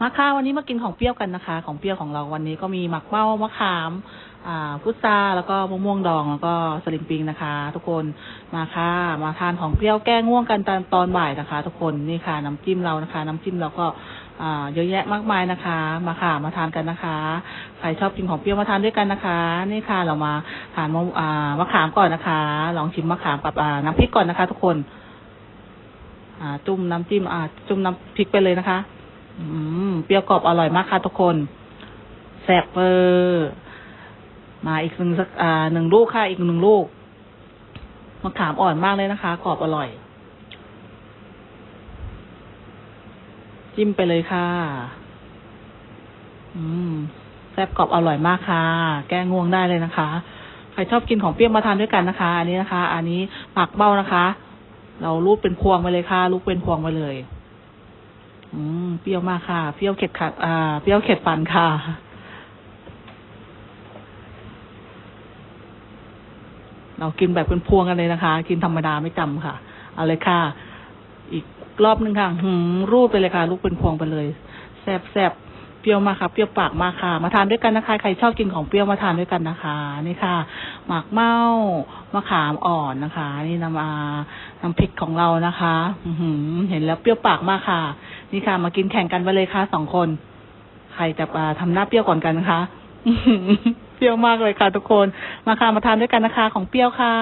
มาค่ะวันนี้มากินของเปรี้ยวกันนะคะ ของเปรี้ยวของเราวันนี้ก็มีหมักเบ้ามะขามอ่าพุทราแล้วก็มะม่วงดองแล้วก็สลิมปิงนะคะ ทุกคนมาค่ะมาทานของเปรี้ยวแก้ง่วงกันตอนตอนบ่ายนะคะ ทุกคนนี่ค่ะน้ำจิ้มเรานะคะ น้ำจิ้มเราก็อ่าเยอะแยะมากมายนะคะ มาค่ะมาทานกันนะคะใครชอบกินของเปรี้ยวมาทานด้วยกันนะคะ นี่ค่ะเรามาทานมะอ่ามะขามก่อนนะคะ ลองชิมมะขามกับอ่าน้ำพริกก่อนนะคะ ทุกคน อ่าจุ่มน้ำจิ้มอ่าจุ่มน้ำพริกไปเลยนะคะ อืม เปรี้ยวกรอบอร่อยมากค่ะทุกคน แซ่บเวอร์มาอีกหนึ่งสักอ่าหนึ่งลูกค่ะ อีกหนึ่งลูกมะขามอ่อนมากเลยนะคะ กรอบอร่อย จิ้มไปเลยค่ะ อืม แซ่บกรอบอร่อยมากค่ะ แก้ง่วงได้เลยนะคะ ใครชอบกินของเปรี้ยวมาทานด้วยกันนะคะ อันนี้นะคะ อันนี้หมักเบ้านะคะ เรารูดเป็นพวงไปเลยค่ะ ลูกเป็นพวงไปเลย เปรี้ยวมากค่ะ เปรี้ยวเข็ดขัดอ่า เปรี้ยวเข็ดฟันค่ะ เรากินแบบเป็นพวงกันเลยนะคะ กินธรรมดาไม่จำค่ะ เอาเลยค่ะ อีกรอบหนึ่งค่ะหืมรูดไปเลยค่ะ ลูกเป็นพวงไปเลย แซบแซบเปรี้ยวมากค่ะเปรี้ยวปากมากค่ะ มาทานด้วยกันนะคะ ใครชอบกินของเปรี้ยวมาทานด้วยกันนะคะ นี่ค่ะ หมากเมามะขามอ่อนนะคะ นี่น้ำอาน้ำพริกของเรานะคะ อือหือเห็นแล้วเปรี้ยวปากมากค่ะ นี่ค่ะ มากินแข่งกันไปเลยค่ะสองคน ใครจะมาทำหน้าเปรี้ยวก่อนกันนะคะเปรี้ยวมากเลยค่ะทุกคน มาค่ะมาทานด้วยกันนะคะ ของเปรี้ยวค่ะ